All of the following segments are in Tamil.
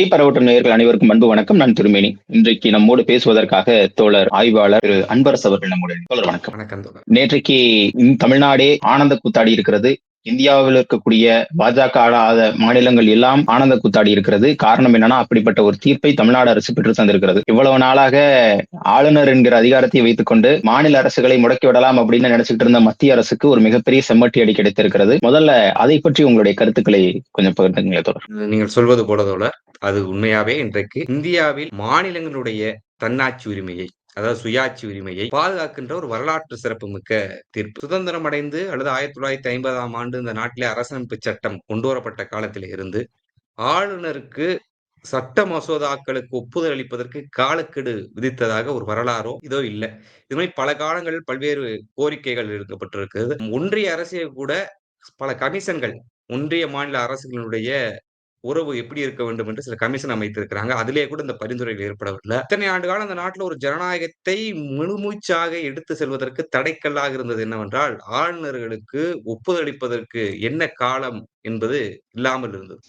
தீப்பரவட்ட நேயர்கள் அனைவருக்கும் அன்பு வணக்கம். நான் திருமேனி. இன்றைக்கு நம்மோடு பேசுவதற்காக தோழர் ஆய்வாளர் திரு அன்பரசு அவர்கள் நம்முடைய தோழர் வணக்கம். வணக்கம் நேற்றைக்கு தமிழ்நாடே ஆனந்த கூத்தாடி இருக்கிறது. இந்தியாவில் இருக்கக்கூடிய பாஜக ஆளாத மாநிலங்கள் எல்லாம் ஆனந்த கூத்தாடி இருக்கிறது. காரணம் என்னன்னா அப்படிப்பட்ட ஒரு தீர்ப்பை தமிழ்நாடு அரசு பெற்று தந்திருக்கிறது. இவ்வளவு நாளாக ஆளுநர் என்கிற அதிகாரத்தை வைத்துக்கொண்டு மாநில அரசுகளை முடக்கி விடலாம் அப்படின்னு நினைச்சிட்டு இருந்த மத்திய அரசுக்கு ஒரு மிகப்பெரிய செம்மட்டி அடி கிடைத்திருக்கிறது. முதல்ல அதை பற்றி உங்களுடைய கருத்துக்களை கொஞ்சம் பகிர்ந்துங்களே தொடர் நீங்கள் சொல்வது போல அது உண்மையாவே இன்றைக்கு இந்தியாவில் மாநிலங்களுடைய தன்னாட்சி உரிமையை அதாவது சுயாட்சி உரிமையை பாதுகாக்கின்ற ஒரு வரலாற்று சிறப்புமிக்க தீர்ப்பு. சுதந்திரம் அடைந்து அல்லது ஆயிரத்தி தொள்ளாயிரத்தி ஐம்பதாம் ஆண்டு இந்த நாட்டிலே அரசமைப்பு சட்டம் கொண்டு வரப்பட்ட காலத்தில் இருந்து ஆளுநருக்கு சட்ட மசோதாக்களுக்கு ஒப்புதல் அளிப்பதற்கு காலக்கெடு விதித்ததாக ஒரு வரலாறோ இதோ இல்லை. இது மாதிரி பல காலங்களில் பல்வேறு கோரிக்கைகள் எடுக்கப்பட்டிருக்கிறது ஒன்றிய அரசே கூட பல கமிஷன்கள் ஒன்றிய மாநில அரசுகளுடைய உறவு எப்படி இருக்க வேண்டும் என்று சில கமிஷன் அமைத்திருக்கிறாங்க. அதிலே கூட இந்த பரிந்துரைகள் ஏற்படவில்லை. இத்தனை ஆண்டு காலம் அந்த நாட்டில் ஒரு ஜனநாயகத்தை முழுமூச்சாக எடுத்து செல்வதற்கு தடைக்கல்லாக இருந்தது என்னவென்றால் ஆளுநர்களுக்கு ஒப்புதளிப்பதற்கு என்ன காலம் என்பது இல்லாமல் இருந்தது.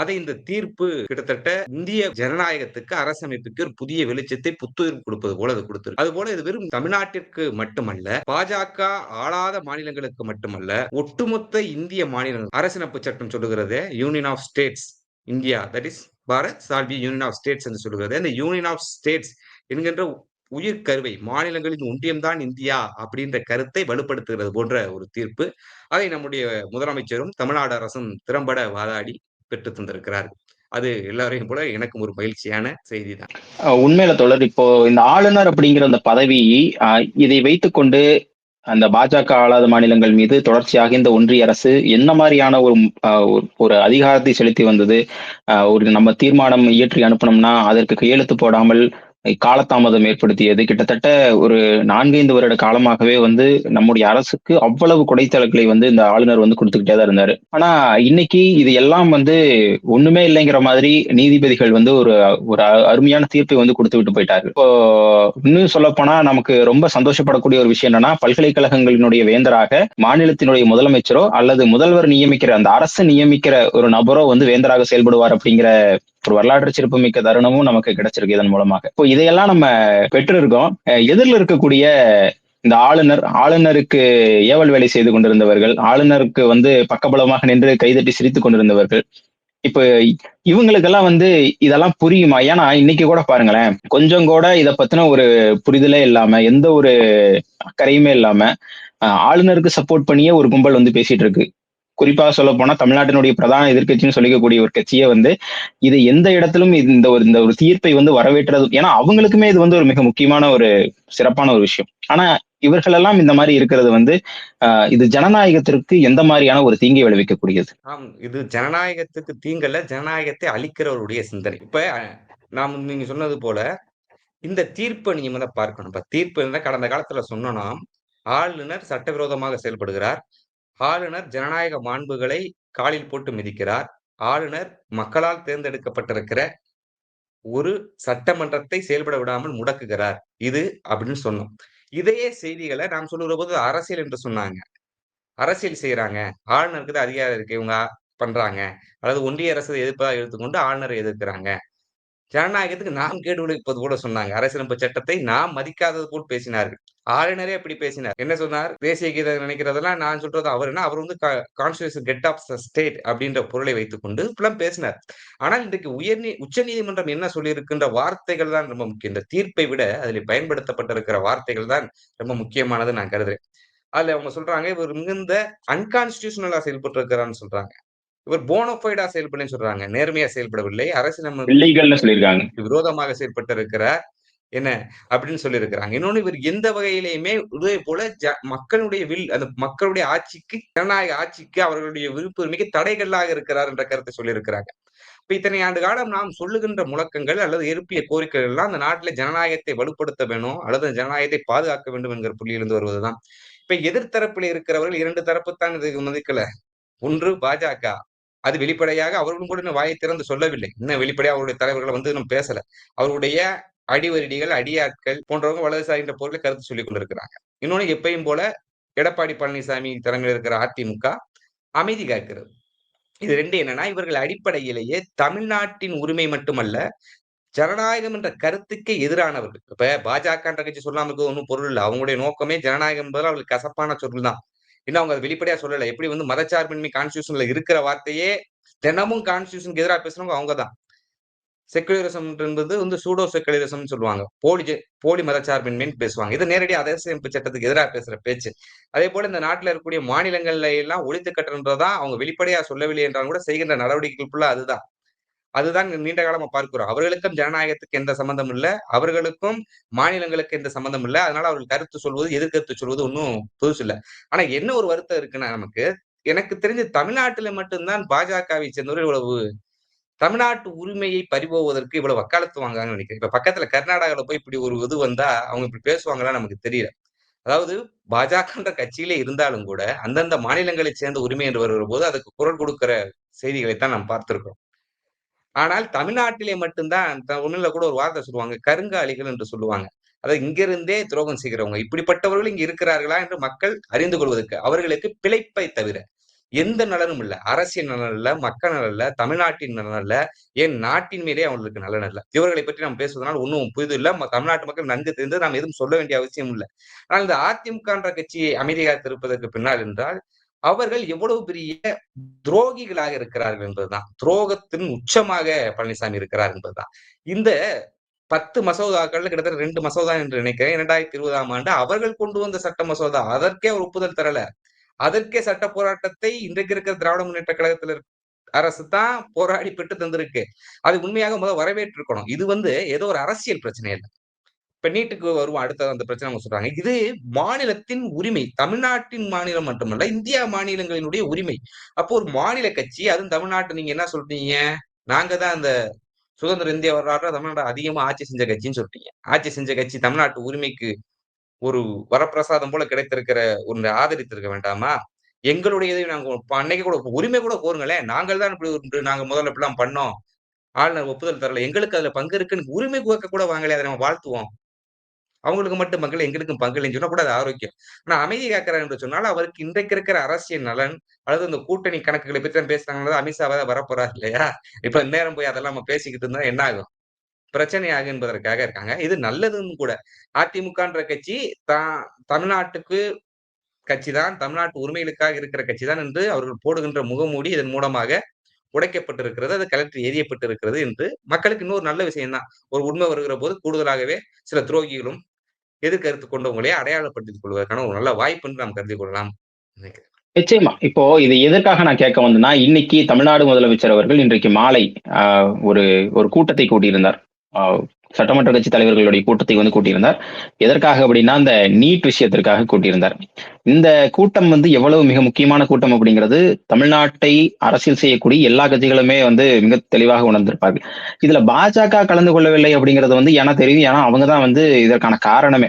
அதை இந்த தீர்ப்பு கிட்டத்தட்ட இந்திய ஜனநாயகத்துக்கு அரசமைப்புக்கு ஒரு புதிய வெளிச்சத்தை புத்துயிர் கொடுப்பது போல அது கொடுத்திருக்கு. அது போல இது வெறும் தமிழ்நாட்டிற்கு மட்டுமல்ல பாஜக ஆளாத மாநிலங்களுக்கு மட்டுமல்ல ஒட்டுமொத்த இந்திய மாநிலங்கள் அரசமைப்பு சட்டம் சொல்லுகிறது union of states India that is Bharat shall be union of states என்று சொல்லுகிறது. அந்த யூனியன் ஆஃப் ஸ்டேட்ஸ் என்கின்ற உயிர் கருவை மாநிலங்களின் ஒன்றியம்தான் இந்தியா அப்படின்ற கருத்தை வலுப்படுத்துகிறது போன்ற ஒரு தீர்ப்பு. அதை நம்முடைய முதலமைச்சரும் தமிழ்நாடு அரசும் திறம்பட வாதாடி பெற்று தந்திருக்கிறார். அது எல்லாரையும் போல எனக்கும் ஒரு மகிழ்ச்சியான செய்தி தான் உண்மையில தொடர் இப்போ இந்த ஆளுநர் அப்படிங்கிற அந்த பதவி இதை வைத்துக்கொண்டு அந்த பாஜக ஆளாத மாநிலங்கள் மீது தொடர்ச்சியாக இந்த ஒன்றிய அரசு என்ன மாதிரியான ஒரு ஒரு- அதிகாரத்தை செலுத்தி வந்தது? ஒரு நம்ம தீர்மானம் இயற்றி அனுப்பணும்னா அதற்கு கையெழுத்து போடாமல் காலதாமதம் ஏற்படுத்தியது. கிட்டத்தட்ட ஒரு நான்கைந்து வருட காலமாகவே வந்து நம்முடைய அரசுக்கு அவ்வளவு குடைத்தளங்களை வந்து இந்த ஆளுநர் வந்து கொடுத்துக்கிட்டே தான் இருந்தாரு. ஆனா இன்னைக்கு இது எல்லாம் வந்து ஒண்ணுமே இல்லைங்கிற மாதிரி நீதிபதிகள் வந்து ஒரு ஒரு அருமையான தீர்ப்பை வந்து கொடுத்து விட்டு போயிட்டாரு இப்போ இன்னும் சொல்ல போனா நமக்கு ரொம்ப சந்தோஷப்படக்கூடிய ஒரு விஷயம் என்னன்னா பல்கலைக்கழகங்களினுடைய வேந்தராக மாநிலத்தினுடைய முதலமைச்சரோ அல்லது முதல்வர் நியமிக்கிற அந்த அரசு நியமிக்கிற ஒரு நபரோ வந்து வேந்தராக செயல்படுவார் அப்படிங்கிற ஒரு வரலாற்று சிறப்புமிக்க தருணமும் நமக்கு கிடைச்சிருக்கு இதன் மூலமாக. இப்போ இதையெல்லாம் நம்ம பெற்றிருக்கோம். எதிரில் இருக்கக்கூடிய இந்த ஆளுநர் ஆளுநருக்கு ஏவல் வேலை செய்து கொண்டிருந்தவர்கள் ஆளுநருக்கு வந்து பக்கபலமாக நின்று கைதட்டி சிரித்துக் கொண்டிருந்தவர்கள். இப்ப இவங்களுக்கெல்லாம் வந்து இதெல்லாம் புரியுமா? ஏன்னா இன்னைக்கு கூட பாருங்களேன் கொஞ்சம் கூட இத பத்தின ஒரு புரிதலே இல்லாம எந்த ஒரு அக்கறையுமே இல்லாம ஆளுநருக்கு சப்போர்ட் பண்ணியே ஒரு கும்பல் வந்து பேசிட்டு இருக்கு. குறிப்பாக சொல்ல போனா தமிழ்நாட்டினுடைய பிரதான எதிர்க்கட்சின்னு சொல்லிக்கக்கூடிய ஒரு கட்சியை வந்து இது எந்த இடத்திலும் இது- இந்த ஒரு இந்த ஒரு தீர்ப்பை வந்து வரவேற்றது. ஏன்னா அவங்களுக்குமே இது வந்து ஒரு மிக முக்கியமான ஒரு சிறப்பான ஒரு விஷயம். ஆனா இவர்களெல்லாம் இந்த மாதிரி இருக்கிறது வந்து இது ஜனநாயகத்திற்கு எந்த மாதிரியான ஒரு தீங்கை விளைவிக்கக்கூடியது? ஆம் இது ஜனநாயகத்துக்கு தீங்கல்ல ஜனநாயகத்தை அழிக்கிறவருடைய சிந்தனை. இப்ப நாம் நீங்க சொன்னது போல இந்த தீர்ப்பை நீங்க பார்க்கணும். இப்ப தீர்ப்பு கடந்த காலத்துல சொன்னோம்னா ஆளுநர் சட்டவிரோதமாக செயல்படுகிறார். ஆளுநர் ஜனநாயக மாண்புகளை காலில் போட்டு மிதிக்கிறார். ஆளுநர் மக்களால் தேர்ந்தெடுக்கப்பட்டிருக்கிற ஒரு சட்டமன்றத்தை செயல்பட விடாமல் முடக்குகிறார். இது அப்படின்னு சொன்னோம். இதையே செய்திகளை நாம் சொல்லுற போது அரசியல் என்று சொன்னாங்க. அரசியல் செய்யறாங்க ஆளுநருக்கு தான் அதிகாரம் இருக்கு. இவங்க பண்றாங்க. அதாவது ஒன்றிய அரசு எதிர்ப்பதாக எடுத்துக்கொண்டு ஆளுநரை எதிர்க்கிறாங்க. ஜனநாயகத்துக்கு நாம் கேடு விளைவிப்பது போல சொன்னாங்க. அரசியலமைப்பு சட்டத்தை நாம் மதிக்காதது போல் பேசினார்கள். ஆளுநரே அப்படி பேசினார். என்ன சொன்னார்? தேசிய கீதம் நினைக்கிறதெல்லாம் நான் சொல்றது அவர் என்ன அவர் வந்து கான்ஸ்டியூஷன் கெட் ஆஃப் ஸ்டேட் அப்படின்ற பொருளை வைத்துக்கொண்டு இப்பெல்லாம் பேசினார். ஆனால் இன்றைக்கு உயர் உச்ச நீதிமன்றம் என்ன சொல்லியிருக்கின்ற வார்த்தைகள் தான் ரொம்ப முக்கியம். இந்த தீர்ப்பை விட அதில் பயன்படுத்தப்பட்டிருக்கிற வார்த்தைகள் தான் ரொம்ப முக்கியமானது நான் கருதுறேன். அதுல அவங்க சொல்றாங்க இவர் மிகுந்த அன்கான்ஸ்டியூஷனலா செயல்பட்டு இருக்கிறான்னு சொல்றாங்க. இவர் போனோஃபைடா செயல்படுன்னு சொல்றாங்க. நேர்மையா செயல்படவில்லை. அரசு நம்ம விரோதமாக செயல்பட்டு இருக்கிறார் என்ன? அப்படின்னு சொல்லியிருக்கிறாங்க. இன்னொன்று இவர் எந்த வகையிலையுமே இதே போல ஜ- மக்களுடைய வில் அந்த மக்களுடைய ஆட்சிக்கு ஜனநாயக ஆட்சிக்கு அவர்களுடைய விருப்புரிமைக்கு தடைகளாக இருக்கிறார் என்ற கருத்தை சொல்லியிருக்கிறாங்க. இப்ப இத்தனை ஆண்டு காலம் நாம் சொல்லுகின்ற முழக்கங்கள் அல்லது எழுப்பிய கோரிக்கைகள் எல்லாம் அந்த நாட்டில் ஜனநாயகத்தை வலுப்படுத்த வேணும் அல்லது ஜனநாயகத்தை பாதுகாக்க வேண்டும் என்கிற புள்ளியிலிருந்து வருவதுதான். இப்ப எதிர்த்தரப்பில் இருக்கிறவர்கள் இரண்டு தரப்புத்தான் இதுக்கு மதிக்கல. ஒன்று பாஜக. அது வெளிப்படையாக அவர்களும் கூட வாயை திறந்து சொல்லவில்லை. இன்னும் வெளிப்படையாக அவருடைய தலைவர்களை வந்து இன்னும் பேசல. அவருடைய அடிவருடிகள் அடியாட்கள் போன்றவங்க வலதுசாரி என்ற பொருளை கருத்து சொல்லிக் கொண்டிருக்கிறாங்க இன்னொன்னு எப்பயும் போல எடப்பாடி பழனிசாமி தலைமையில் இருக்கிற அதிமுக அமைதி காக்கிறது இது ரெண்டு என்னன்னா, இவர்கள் அடிப்படையிலேயே தமிழ்நாட்டின் உரிமை மட்டுமல்ல, ஜனநாயகம் என்ற கருத்துக்கே எதிரானவர்கள். இப்ப பாஜகன்ற கட்சி சொல்லாம இருக்கிறது ஒண்ணும் பொருள் இல்ல. அவங்களுடைய நோக்கமே ஜனநாயகம் என்பது அவங்களுக்கு கசப்பான சொல் தான். இன்னும் அவங்க அதை வெளிப்படையா சொல்லலை எப்படி வந்து மதச்சார்பின்மை கான்ஸ்டியூஷன்ல இருக்கிற வார்த்தையே தினமும் கான்ஸ்டியூஷனுக்கு எதிராக பேசுறவங்க அவங்க தான். செக்குலரிசம் என்பது வந்து சூடோ செக்குலரிசம் சொல்லுவாங்க. போலி ஜெ போலி மதச்சார்பின்மைன்னு பேசுவாங்க. இது நேரடியாக அரசியலமைப்பு சட்டத்துக்கு எதிராக பேசுற பேச்சு. அதே போல இந்த நாட்டில் இருக்கக்கூடிய மாநிலங்கள்ல எல்லாம் ஒழித்து கட்டணுன்றத அவங்க வெளிப்படையா சொல்லவில்லை என்றாலும் கூட செய்கின்ற நடவடிக்கைகள் ஃபுல்லா அதுதான். அதுதான் நீண்ட காலமா பார்க்கிறோம். அவர்களுக்கும் ஜனநாயகத்துக்கு எந்த சம்மந்தமும் இல்ல. அவர்களுக்கும் மாநிலங்களுக்கு எந்த சம்பந்தம் இல்ல. அதனால அவர்கள் கருத்து சொல்வது, எதிர்கருத்து சொல்வது ஒன்றும் புதுசு இல்ல. ஆனா என்ன ஒரு வருத்தம் இருக்குன்னா நமக்கு, எனக்கு தெரிஞ்சு தமிழ்நாட்டில மட்டும்தான் பாஜகவை சேர்ந்தவர்கள் இவ்வளவு தமிழ்நாட்டு உரிமையை பறிபோவதற்கு இவ்வளவு வக்காலத்து வாங்குறாங்கன்னு நினைக்கிறேன். இப்ப பக்கத்துல கர்நாடகாவில் போய் இப்படி ஒரு இது வந்தா, அவங்க இப்படி பேசுவாங்களான்னு நமக்கு தெரியல. அதாவது பாஜகன்ற கட்சியிலே இருந்தாலும் கூட, அந்தந்த மாநிலங்களை சேர்ந்த உரிமை என்று வரும்போது அதுக்கு குரல் கொடுக்கிற செய்திகளை தான் நாம் பார்த்திருக்கிறோம். ஆனால் தமிழ்நாட்டிலே மட்டும்தான் தமிழ்ல கூட ஒரு வார்த்தை சொல்லுவாங்க. கருங்காலிகள் என்று சொல்லுவாங்க. அதாவது இங்கிருந்தே துரோகம் செய்கிறவங்க. இப்படிப்பட்டவர்கள் இங்க இருக்கிறார்களா என்று மக்கள் அறிந்து கொள்வதற்கு. அவர்களுக்கு பிழைப்பை தவிர எந்த நலனும் இல்ல. அரசியல் நலன் இல்லை மக்கள் நலன் இல்லை தமிழ்நாட்டின் நலன் இல்லை என் நாட்டின் மீதே அவங்களுக்கு நலன் இல்ல. இவர்களை பற்றி நாம் பேசுவதனால் ஒன்றும் புது இல்ல. தமிழ்நாட்டு மக்கள் நன்கு தெரிந்து நாம் எதுவும் சொல்ல வேண்டிய அவசியம் இல்ல. ஆனால் இந்த அதிமுக என்ற கட்சியை அமைதி திருப்பதற்கு பின்னால் என்றால், அவர்கள் எவ்வளவு பெரிய துரோகிகளாக இருக்கிறார்கள் என்பதுதான். துரோகத்தின் உச்சமாக பழனிசாமி இருக்கிறார் என்பதுதான். இந்த பத்து மசோதாக்கள் கிட்டத்தட்ட ரெண்டு மசோதா என்று நினைக்கிறேன். 2020ஆம் ஆண்டு அவர்கள் கொண்டு வந்த சட்ட மசோதா. அதற்கே அவர் ஒப்புதல் தரல. அதற்கே சட்ட போராட்டத்தை இன்றைக்கு இருக்கிற திராவிட முன்னேற்ற கழகத்துல அரசு தான் போராடி பெற்று தந்திருக்கு. அது உண்மையாக முதல் வரவேற்றிருக்கணும். இது வந்து ஏதோ ஒரு அரசியல் பிரச்சனை இல்லை இப்ப நீட்டுக்கு வருவோம். அடுத்த அந்த பிரச்சனை அவங்க சொல்றாங்க. இது மாநிலத்தின் உரிமை. தமிழ்நாட்டின் மாநிலம் மட்டுமல்ல, இந்தியா மாநிலங்களினுடைய உரிமை. அப்போ ஒரு மாநில கட்சி, அதுவும் தமிழ்நாட்டு நீங்க என்ன சொல்றீங்க? நாங்க தான் அந்த சுதந்திர இந்திய வரலாறுல தமிழ்நாடு அதிகமா ஆட்சி செஞ்ச கட்சின்னு சொல்றீங்க. ஆட்சி செஞ்ச கட்சி தமிழ்நாட்டு உரிமைக்கு ஒரு வரப்பிரசாதம் போல கிடைத்திருக்கிற ஒன்றை ஆதரித்திருக்க வேண்டாமா? எங்களுடையதை நாங்க அன்னைக்கு கூட உரிமை கூட கோருங்களேன். நாங்கள் தான் இப்படி ஒன்று நாங்க முதல்ல இப்படிலாம் பண்ணோம். ஆளுநர் ஒப்புதல் தரல. எங்களுக்கு அதுல பங்கு இருக்குன்னு உரிமை கோக்க கூட வாங்கலையே அதை நம்ம வாழ்த்துவோம். அவங்களுக்கு மட்டும் பங்கு இல்லை எங்களுக்கும் பங்கு இல்லைன்னு சொன்னா கூட அது ஆரோக்கியம். ஆனா அமைதி காக்கிறார் என்று சொன்னால், அவருக்கு இன்றைக்கு இருக்கிற அரசியல் நலன், அல்லது இந்த கூட்டணி கணக்குகளை பத்தி தான் பேசுறாங்கன்னா அமித்ஷா தான் வரப்போறாரு இல்லையா? இப்ப நேரம் போய் அதெல்லாம் நம்ம பேசிக்கிட்டு இருந்தா என்ன ஆகும்? பிரச்சனையாக என்பதற்காக இருக்காங்க. இது நல்லதும் கூட. அதிமுகன்ற கட்சி தான் தமிழ்நாட்டுக்கு கட்சி தான், தமிழ்நாட்டு உரிமைகளுக்காக இருக்கிற கட்சி தான் என்று அவர்கள் போடுகின்ற முகமூடி இதன் மூலமாக உடைக்கப்பட்டிருக்கிறது. அது கலெக்டர் எரியப்பட்டிருக்கிறது என்று மக்களுக்கு இன்னொரு நல்ல விஷயம் தான். ஒரு உண்மை வருகிற போது கூடுதலாகவே சில துரோகிகளும், எதிர்கருத்து கொண்டவங்களே அடையாளப்படுத்திக் கொள்வதற்கான ஒரு நல்ல வாய்ப்பு என்று நாம் கருதி கொள்ளலாம் நினைக்கிறேன். நிச்சயமா. இப்போ இது எதற்காக நான் கேட்க வந்தேன்னா, இன்னைக்கு தமிழ்நாடு முதலமைச்சர் அவர்கள் இன்றைக்கு மாலை ஒரு ஒரு கூட்டத்தை கூட்டியிருந்தார். சட்டமன்ற கட்சி தலைவர்களுடைய கூட்டத்தை வந்து கூட்டியிருந்தார். எதற்காக அப்படின்னா, அந்த நீட் விஷயத்திற்காக கூட்டியிருந்தார். இந்த கூட்டம் வந்து எவ்வளவு மிக முக்கியமான கூட்டம் அப்படிங்கிறது, தமிழ்நாட்டை அரசியல் செய்யக்கூடிய எல்லா கட்சிகளுமே வந்து மிக தெளிவாக உணர்ந்திருப்பார்கள். இதுல பாஜக கலந்து கொள்ளவில்லை அப்படிங்கிறது வந்து ஏன்னா தெரியும். ஏன்னா அவங்க தான் வந்து இதற்கான காரணமே.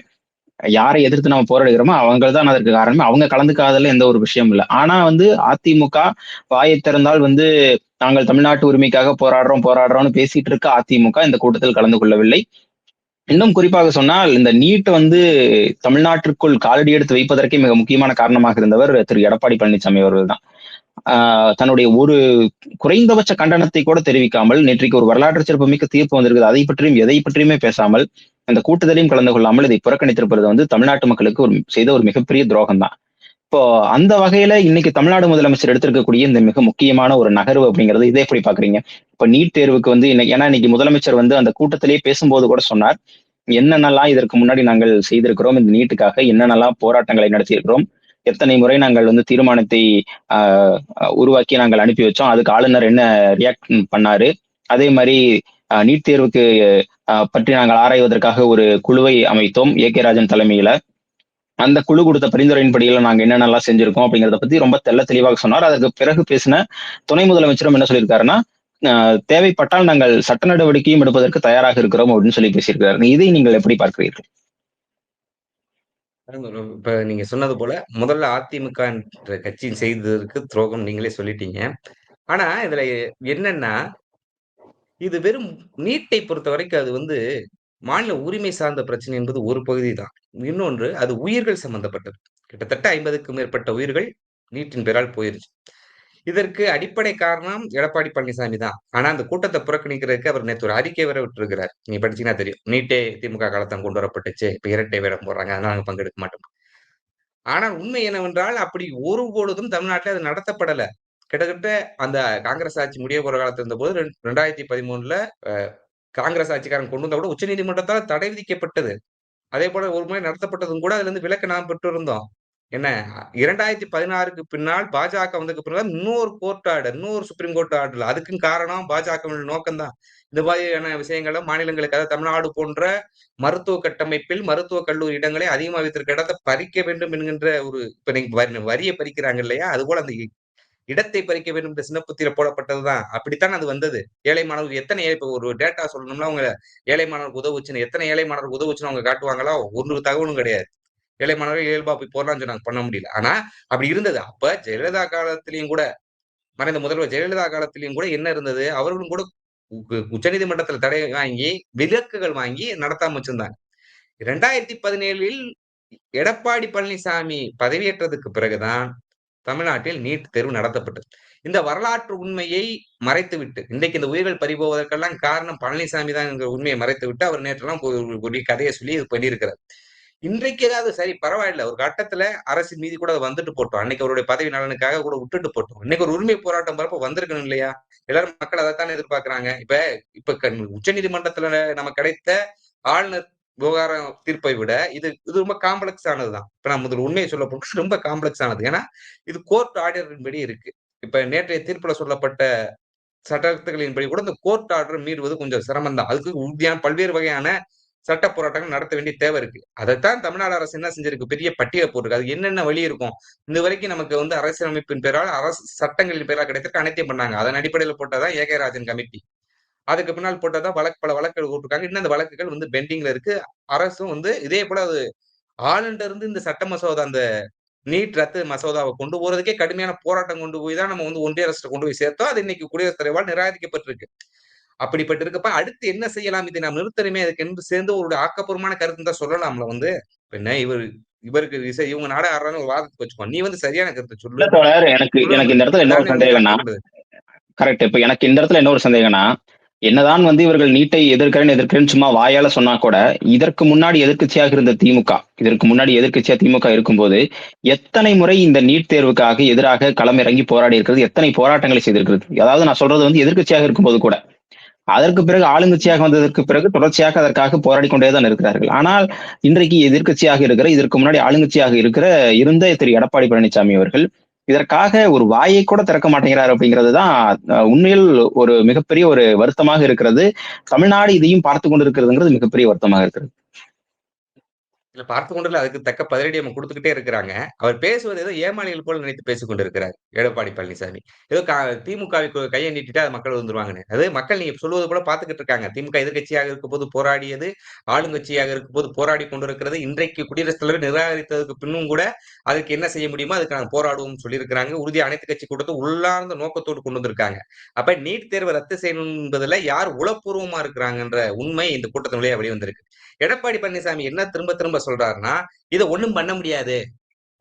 யாரை எதிர்த்து நம்ம போராடுகிறோமோ அவங்க தான் அதற்கு காரணமே. அவங்க கலந்துக்காததுல எந்த ஒரு விஷயமும் இல்ல. ஆனா வந்து அதிமுக வாயை திறந்தால் வந்து நாங்கள் தமிழ்நாட்டு உரிமைக்காக போராடுறோம், போராடுறோம்னு பேசிட்டு இருக்க அதிமுக இந்த கூட்டத்தில் கலந்து கொள்ளவில்லை. இன்னும் குறிப்பாக சொன்னால், இந்த நீட் வந்து தமிழ்நாட்டிற்குள் காலடி எடுத்து வைப்பதற்கே மிக முக்கியமான காரணமாக இருந்தவர் திரு எடப்பாடி பழனிசாமி அவர்கள் தான். தன்னுடைய ஒரு குறைந்தபட்ச கண்டனத்தை கூட தெரிவிக்காமல், நேற்றைக்கு ஒரு வரலாற்று சிறப்புமிக்க தீர்ப்பு வந்திருக்குது. அதை பற்றியும், எதை பற்றியுமே பேசாமல், அந்த கூட்டத்திலையும் கலந்து கொள்ளாமல் இதை புறக்கணித்திருப்பது வந்து தமிழ்நாட்டு மக்களுக்கு ஒரு செய்த ஒரு மிகப்பெரிய துரோகம் தான். இப்போ அந்த வகையில இன்னைக்கு தமிழ்நாடு முதலமைச்சர் எடுத்திருக்கக்கூடிய இந்த மிக முக்கியமான ஒரு நகர்வு அப்படிங்கிறது இதை எப்படி பார்க்குறீங்க? இப்ப நீட் தேர்வுக்கு வந்து இன்னைக்கு ஏன்னா இன்னைக்கு முதலமைச்சர் வந்து அந்த கூட்டத்திலேயே பேசும்போது கூட சொன்னார். என்னென்னலாம் இதற்கு முன்னாடி நாங்கள் செய்திருக்கிறோம் இந்த நீட்டுக்காக, என்னென்னலாம் போராட்டங்களை நடத்தியிருக்கிறோம். எத்தனை முறை நாங்கள் வந்து தீர்மானத்தை ஆஹ் உருவாக்கி நாங்கள் அனுப்பி வச்சோம். அதுக்கு ஆளுநர் என்ன ரியாக்ட் பண்ணாரு. அதே மாதிரி நீட் தேர்வுக்கு பற்றி நாங்கள் ஆராய்வதற்காக ஒரு குழுவை அமைத்தோம். ஏ. கே. ராஜன் தலைமையில. அந்த குழு கொடுத்த பரிந்துரையின்படியில நாங்க என்னென்னலாம் செஞ்சிருக்கோம் அப்படிங்கிறத பத்தி ரொம்ப தெள்ள தெளிவாக சொன்னார். அதற்கு பிறகு பேசின துணை முதலமைச்சரும் என்ன சொல்லியிருக்காருன்னா, தேவைப்பட்டால் நாங்கள் சட்ட நடவடிக்கையும் எடுப்பதற்கு தயாராக இருக்கிறோம் அப்படின்னு சொல்லி பேசியிருக்கிறார். இதை நீங்கள் எப்படி பார்க்கிறீர்கள்? இப்ப நீங்க சொன்னது போல, முதல்ல அதிமுக என்ற கட்சி செய்ததற்கு துரோகம் நீங்களே சொல்லிட்டீங்க. ஆனா இதுல என்னன்னா, இது வெறும் நீட்டை பொறுத்தவரைக்கும் அது வந்து மாநில உரிமை சார்ந்த பிரச்சனை என்பது ஒரு பகுதி தான். இன்னொன்று அது உயிர்கள் சம்பந்தப்பட்டது. கிட்டத்தட்ட 50க்கும் மேற்பட்ட உயிர்கள் நீட்டின் பெயரால் போயிருச்சு. இதற்கு அடிப்படை காரணம் எடப்பாடி பழனிசாமி தான். ஆனா அந்த கூட்டத்தை புறக்கணிக்கிறதுக்கு அவர் நேற்று ஒரு அறிக்கை வர விட்டுருக்கிறார் நீ படிச்சீங்கன்னா தெரியும். நீட்டே திமுக காலத்துல கொண்டு வரப்பட்டுச்சு. இப்ப இரட்டை வேடம் போடுறாங்க. அதனால நாங்க பங்கெடுக்க மாட்டோம். ஆனால் உண்மை என்னவென்றால் அப்படி ஒரு பொழுதும் தமிழ்நாட்டில் அது நடத்தப்படலை கிட்டத்தட்ட அந்த காங்கிரஸ் ஆட்சி முடிய போற காலத்துல இருந்தபோது ரெண் 2013ல அ காங்கிரஸ் ஆட்சிக்காரன் கொண்டு வந்தா கூட உச்சநீதிமன்றத்தால தடை விதிக்கப்பட்டது. அதே போல ஒரு முறை நடத்தப்பட்டதும் கூட அதிலிருந்து விலக்கு நாம் பெற்றிருந்தோம். என்ன 2016க்கு பின்னால் பாஜக வந்ததுக்கு பின்னால் இன்னொரு கோர்ட் ஆர்டர், இன்னொரு சுப்ரீம் கோர்ட் ஆர்டர். அதுக்கும் காரணம் பாஜகவின் நோக்கம்தான் இந்த மாதிரியான விஷயங்களை மாநிலங்களுக்கு அதாவது தமிழ்நாடு போன்ற மருத்துவ கட்டமைப்பில் மருத்துவ கல்லூரி இடங்களை அதிகமாக வைத்திருக்க இடத்த பறிக்க வேண்டும் என்கின்ற ஒரு இப்ப நீங்க வரி பறிக்கிறாங்க இல்லையா? அது போல அந்த இடத்தை பறிக்க வேண்டும் என்ற சின்னப்புத்திர போடப்பட்டதுதான். அப்படித்தான் அது வந்தது. ஏழை மாணவர்கள் எத்தனை இப்போ ஒரு டேட்டா சொல்லணும்னா, அவங்க ஏழை மாணவருக்கு உதவுச்சுன்னு எத்தனை ஏழை மாணவருக்கு உதவுச்சுன்னு அவங்க காட்டுவாங்களா? ஒன்று தகவலும் கிடையாது. ஏழை மாணவர்கள் இயல்பா போய் போடலாம்னு சொன்னாங்க. பண்ண முடியல. ஆனா அப்படி இருந்தது. அப்ப ஜெயலலிதா காலத்திலையும் கூட மறைந்த முதல்வர் ஜெயலலிதா காலத்திலையும் கூட என்ன இருந்தது? அவர்களும் கூட உ தடை வாங்கி, விலக்குகள் வாங்கி நடத்தாம வச்சிருந்தாங்க. 2017ல் எடப்பாடி பழனிசாமி பதவியேற்றதுக்கு பிறகுதான் தமிழ்நாட்டில் நீட் தேர்வு நடத்தப்பட்டது. இந்த வரலாற்று உண்மையை மறைத்துவிட்டு, இன்றைக்கு இந்த உயிர்கள் பறிபோவதற்கெல்லாம் காரணம் பழனிசாமி தான் என்கிற உண்மையை மறைத்துவிட்டு, அவர் நேற்றெல்லாம் ஒரு கதையை சொல்லி இது பண்ணியிருக்கிறார். இன்றைக்கு ஏதாவது சரி பரவாயில்ல. ஒரு கட்டத்துல அரசின் மீது கூட அது வந்துட்டு போட்டோம் அன்னைக்கு அவருடைய பதவி நலனுக்காக கூட விட்டுட்டு போட்டோம் இன்னைக்கு ஒரு உரிமை போராட்டம் வரப்ப வந்திருக்கணும் இல்லையா? எல்லாரும் மக்கள் அதைத்தானே எதிர்பார்க்கிறாங்க. இப்ப இப்ப க உச்சநீதிமன்றத்துல நமக்கு கிடைத்த ஆளுநர் விவகாரம் தீர்ப்பை விட இது இது ரொம்ப காம்ப்ளெக்ஸ் ஆனதுதான். இப்ப நான் முதல் உண்மையை சொல்ல போனா ரொம்ப காம்ப்ளெக்ஸ் ஆனது. ஏன்னா, இது கோர்ட் ஆர்டரின்படி இருக்கு. இப்ப நேற்றைய தீர்ப்புல சொல்லப்பட்ட சட்டத்துகளின்படி கூட இந்த கோர்ட் ஆர்டர் மீறுவது கொஞ்சம் சிரமம் தான். அதுக்கு உறுதியான பல்வேறு வகையான சட்ட போராட்டங்கள் நடத்த வேண்டிய தேவை இருக்கு. அதைத்தான் தமிழ்நாடு அரசு என்ன செஞ்சிருக்கு? பெரிய பட்டியலை போட்டிருக்கு. அது என்னென்ன வழி இருக்கும்? இந்த வரைக்கும் நமக்கு வந்து அரசியலமைப்பின் பேரால் அரசு சட்டங்களின் பேரால் கிடைத்திருக்கு அனைத்தையும் பண்ணாங்க. அதன் அடிப்படையில் போட்டதான் ஏகராஜன் கமிட்டி. அதுக்கு பின்னால் போட்டதுதான் வழக்கு பல வழக்குகள் போட்டிருக்காங்க. இன்னும் அந்த வழக்குகள் வந்து பெண்டிங்ல இருக்கு. அரசும் வந்து இதே போல அது ஆளுநர்ட்ட இருந்து இந்த சட்ட மசோதா அந்த நீட் ரத்து மசோதாவ கொண்டு போறதுக்கே கடுமையான போராட்டம் கொண்டு போய் தான் நம்ம வந்து ஒன்றிய அரசுட்ட கொண்டு போய் சேர்த்தோம். அது இன்னைக்கு குடியரசுத் தலைவரால் நிராகரிக்கப்பட்டிருக்கு. அப்படிப்பட்டிருக்கப்ப அடுத்து என்ன செய்யலாம்? இதை நாம் நிறுத்தணுமே அதுக்கென்று சேர்ந்து ஒரு ஆக்கப்பூர்வமான கருத்து தான் சொல்லலாம்ல வந்து. என்ன இவரு இவருக்கு இசை இவங்க நாடகம் ஆடுறான்னு ஒரு வாதத்துக்கு வச்சுக்கோ. நீ வந்து சரியான கருத்த சொல்லு. எனக்கு எனக்கு இந்த இடத்துல என்ன சந்தேகம்னா கரெக்ட். இப்ப எனக்கு இந்த இடத்துல என்ன ஒரு சந்தேகம்னா, என்னதான் வந்து இவர்கள் நீட்டை எதிர்க்கிறேன் எதிர்க்கிறேன்னு சும்மா வாயால சொன்னா கூட, இதற்கு முன்னாடி எதிர்க்கட்சியாக இருந்த திமுக, இதற்கு முன்னாடி எதிர்கட்சியா திமுக இருக்கும்போது, எத்தனை முறை இந்த நீட் தேர்வுக்காக எதிராக களமிறங்கி போராடி இருக்கிறது, எத்தனை போராட்டங்களை செய்திருக்கிறது. அதாவது நான் சொல்றது வந்து எதிர்க்கட்சியாக இருக்கும்போது கூட. அதற்கு பிறகு ஆளுங்கட்சியாக வந்ததற்கு பிறகு தொடர்ச்சியாக அதற்காக போராடி கொண்டேதான் இருக்கிறார்கள். ஆனால் இன்றைக்கு எதிர்க்கட்சியாக இருக்கிற, இதற்கு முன்னாடி ஆளுங்கட்சியாக இருக்கிற இருந்த திரு எடப்பாடி பழனிசாமி அவர்கள், இதற்காக ஒரு வாயை கூட திறக்க மாட்டேங்கிறார் அப்படிங்கிறது தான் உண்மையில் ஒரு மிகப்பெரிய ஒரு வருத்தமாக இருக்கிறது. தமிழ்நாடு இதையும் பார்த்துக் கொண்டிருக்கிறதுங்கிறது மிகப்பெரிய வருத்தமாக இருக்கிறது. இல்ல பார்த்து கொண்டு அதுக்கு தக்க பதிலடி நம்ம கொடுத்துக்கிட்டே இருக்கிறாங்க. அவர் பேசுவது ஏதோ ஏமாளிகள் போல நினைத்து பேசிக் கொண்டிருக்கிறார். எடப்பாடி பழனிசாமி. ஏதோ க திமுகவுக்கு கையை நீட்டிட்டு அது மக்கள் வந்துருவாங்கன்னு. அது மக்கள் நீங்க சொல்வது போல பார்த்துக்கிட்டு இருக்காங்க. திமுக எதிர்க்கட்சியாக இருக்கும்போது போராடியது, ஆளுங்கட்சியாக இருக்கும் போது போராடி கொண்டிருக்கிறது. இன்றைக்கு குடியரசுத் தலைவர் நிராகரித்ததுக்கு பின்னும் கூட அதுக்கு என்ன செய்ய முடியுமோ அதுக்கு நாங்கள் போராடுவோம் சொல்லியிருக்கிறாங்க. உறுதி அனைத்து கட்சி கூட்டத்தை உள்ளார்ந்த நோக்கத்தோடு கொண்டு வந்திருக்காங்க. அப்ப நீட் தேர்வை ரத்து செய்யணும் என்பதுல யார் உளப்பூர்வமா இருக்கிறாங்கன்ற உண்மை இந்த கூட்டத்தின் வழியா வெளிவந்திருக்கு. எடப்பாடி பழனிசாமி என்ன திரும்ப திரும்ப சொல்றாருன்னா, இதை ஒண்ணும் பண்ண முடியாது.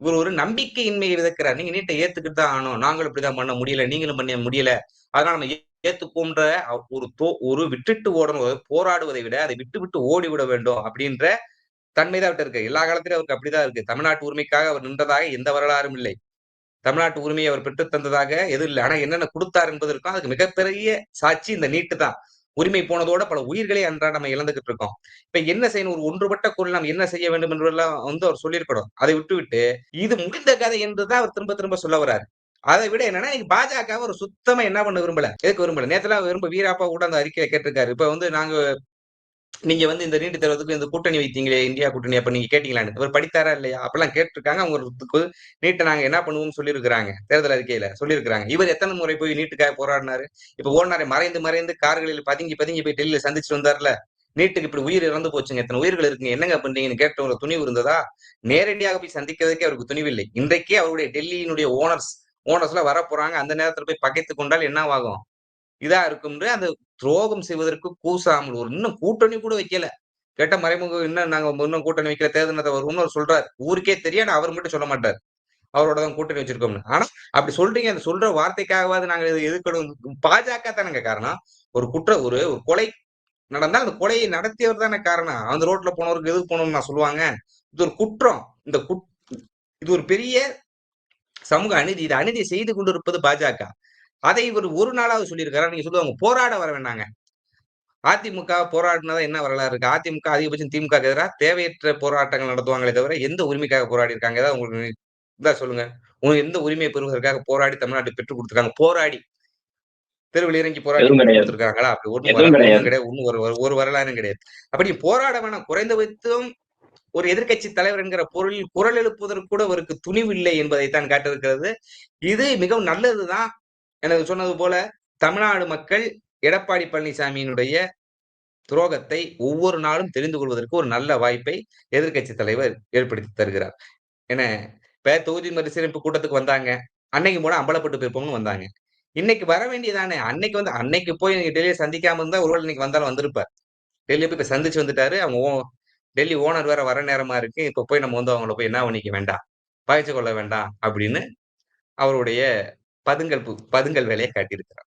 இவர் ஒரு நம்பிக்கையின்மையை விதைக்கிறார். நீங்க நீட்ட ஏத்துக்கிட்டு தான் ஆகணும். நாங்களும் இப்படிதான் பண்ண முடியல. நீங்களும் பண்ண முடியல. அதனால நம்ம ஏத்துக்கோன்ற ஒரு தோ ஒரு விட்டுட்டு ஓடணும். போராடுவதை விட அதை விட்டு விட்டு ஓடிவிட வேண்டும் அப்படின்ற தன்மைதான் அவர்கிட்ட இருக்கு. எல்லா காலத்திலும் அவருக்கு அப்படிதான் இருக்கு. தமிழ்நாட்டு உரிமைக்காக அவர் நின்றதாக எந்த வரலாறும் இல்லை. தமிழ்நாட்டு உரிமையை அவர் பெற்றுத் தந்ததாக எதுவும் இல்ல. ஆனா என்னென்ன குடுத்தார் என்பதற்கும் அதுக்கு மிகப்பெரிய சாட்சி இந்த நீட்டு தான். உரிமை போனதோட பல உயிர்களை அன்றாட நம்ம இழந்துகிட்டு இருக்கோம். இப்ப என்ன செய்யணும்? ஒரு ஒன்றுபட்ட குரல் நாம் என்ன செய்ய வேண்டும் என்றெல்லாம் வந்து அவர் சொல்லியிருக்கணும். அதை விட்டுவிட்டு, இது முடிந்த கதை என்றுதான் அவர் திரும்ப திரும்ப சொல்ல வர்றாரு அதை விட என்னன்னா, பாஜக ஒரு சுத்தமா என்ன பண்ண விரும்பல. எதுக்கு விரும்பல? நேரத்துல விரும்ப வீராப்பா கூட அந்த அறிக்கையை கேட்டிருக்காரு. இப்ப வந்து நாங்க நீங்க வந்து இந்த நீட்டு தேர்வுக்கு இந்த கூட்டணி வைத்தீங்களே இந்தியா கூட்டணி அப்ப நீங்க கேட்டீங்களான்னு. அவர் படித்தாரா இல்லையா? அப்பெல்லாம் கேட்டிருக்காங்க. அவங்க நீட்டை நாங்க என்ன பண்ணுவோம்னு சொல்லியிருக்கிறாங்க. தேர்தல் அறிக்கையில சொல்லியிருக்கிறாங்க. இவர் எத்தனை முறை போய் நீட்டுக்காக போராடினாரு? இப்ப ஓடினாரு மறைந்து மறைந்து கார்களில் பதுங்கி பதுங்கி போய் டெல்லியில சந்திச்சுட்டு வந்தார்ல. நீட்டுக்கு இப்படி உயிர் இறந்து போச்சுங்க. எத்தனை உயிர்கள் இருக்குங்க. என்னங்க பண்றீங்கன்னு கேட்ட ஒரு துணிவு இருந்ததா? நேரடியாக போய் சந்திக்கிறதுக்கே அவருக்கு துணிவில்லை. இன்றைக்கே அவருடைய டெல்லியினுடைய ஓனர்ஸ் ஓனர்ஸ்லாம் வரப்போறாங்க. அந்த நேரத்துல போய் பகைத்து கொண்டால் என்னவாகும்? இதா இருக்கும்னு அந்த துரோகம் செய்வதற்கு கூசாமல் ஒரு இன்னும் கூட்டணி கூட வைக்கல. கேட்ட மறைமுக இன்னும் நாங்க இன்னும் கூட்டணி வைக்கல தேர்தல் நடத்த அவர் சொல்றாரு. ஊருக்கே தெரியாது அவர் மட்டும் சொல்ல மாட்டார். அவரோட தான் கூட்டணி வச்சிருக்கோம்னு. ஆனா, அப்படி சொல்றீங்க. அந்த சொல்ற வார்த்தைக்காகவாது நாங்க எதுக்கணும் பாஜக தானங்க காரணம். ஒரு குற்ற ஒரு ஒரு கொலை நடந்தா, அந்த கொலையை நடத்தியவர் தானே காரணம். அந்த ரோட்ல போனவருக்கு எதுக்கு போனோம்னா சொல்லுவாங்க? இது ஒரு குற்றம். இந்த குட் இது ஒரு பெரிய சமூக அநீதி. இது அநீதி செய்து கொண்டிருப்பது பாஜக. அதை இவர் ஒரு நாளாவது சொல்லியிருக்காரா? நீங்க சொல்லுவாங்க போராட வர வேண்டாங்க. அதிமுக போராடினதா என்ன வரலாறு இருக்கு? அதிமுக அதிகபட்சம் திமுகவுக்கு எதிரா தேவையற்ற போராட்டங்கள் நடத்துவாங்களே தவிர, எந்த உரிமைக்காக போராடி இருக்காங்க? ஏதாவது உங்களுக்கு சொல்லுங்க. உங்களுக்கு எந்த உரிமையை பெறுவதற்காக போராடி தமிழ்நாட்டுக்கு பெற்றுக் குடுத்துருக்காங்க? போராடி. தெருவுல இறங்கி போராடி. குடுத்துருக்காங்களா? அப்படி வர கிடையாது. ஒண்ணும் ஒரு ஒரு வரலாறும் கிடையாது. அப்படி போராட வேணாம். குறைந்தபட்சம் ஒரு எதிர்க்கட்சி தலைவர் என்கிற பொருளில் குரல் எழுப்புவதற்கு கூட அவருக்கு துணிவு இல்லை என்பதைத்தான் காட்டியிருக்கிறது. இது மிகவும் நல்லதுதான். எனக்கு சொன்னது போல தமிழ்நாடு மக்கள் எடப்பாடி பழனிசாமியினுடைய துரோகத்தை ஒவ்வொரு நாளும் தெரிந்து கொள்வதற்கு ஒரு நல்ல வாய்ப்பை எதிர்க்கட்சி தலைவர் ஏற்படுத்தி தருகிறார். என இப்ப தொகுதி மறுசீரமைப்பு கூட்டத்துக்கு வந்தாங்க. அன்னைக்கு போனா அம்பலப்பட்டு போயிருப்போம்னு வந்தாங்க. இன்னைக்கு வர வேண்டியதானே. அன்னைக்கு வந்து அன்னைக்கு போய் நீங்க டெல்லியை சந்திக்காம இருந்தா ஒருவேளை இன்னைக்கு வந்தாலும் வந்திருப்பார். டெல்லி போய் இப்ப சந்திச்சு வந்துட்டாரு. அவங்க ஓ டெல்லி ஓனர் வேற வர நேரமா இருக்கு. இப்ப போய் நம்ம வந்து அவங்கள போய் என்ன பண்ணிக்க வேண்டாம். பகைச்சு கொள்ள வேண்டாம் அப்படின்னு அவருடைய பதுங்கல் பு பதுங்கல் வேலையை காட்டியிருக்கிறார்.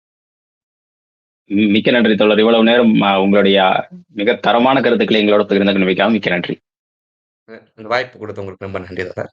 ம் மிக்க நன்றி தோழர். இவ்வளவு நேரம் உங்களுடைய மிக தரமான கருத்துக்களை எங்களோட பகிர்ந்து மிக்க நன்றி. வாய்ப்பு கொடுத்தவங்களுக்கு ரொம்ப நன்றி தோழர்.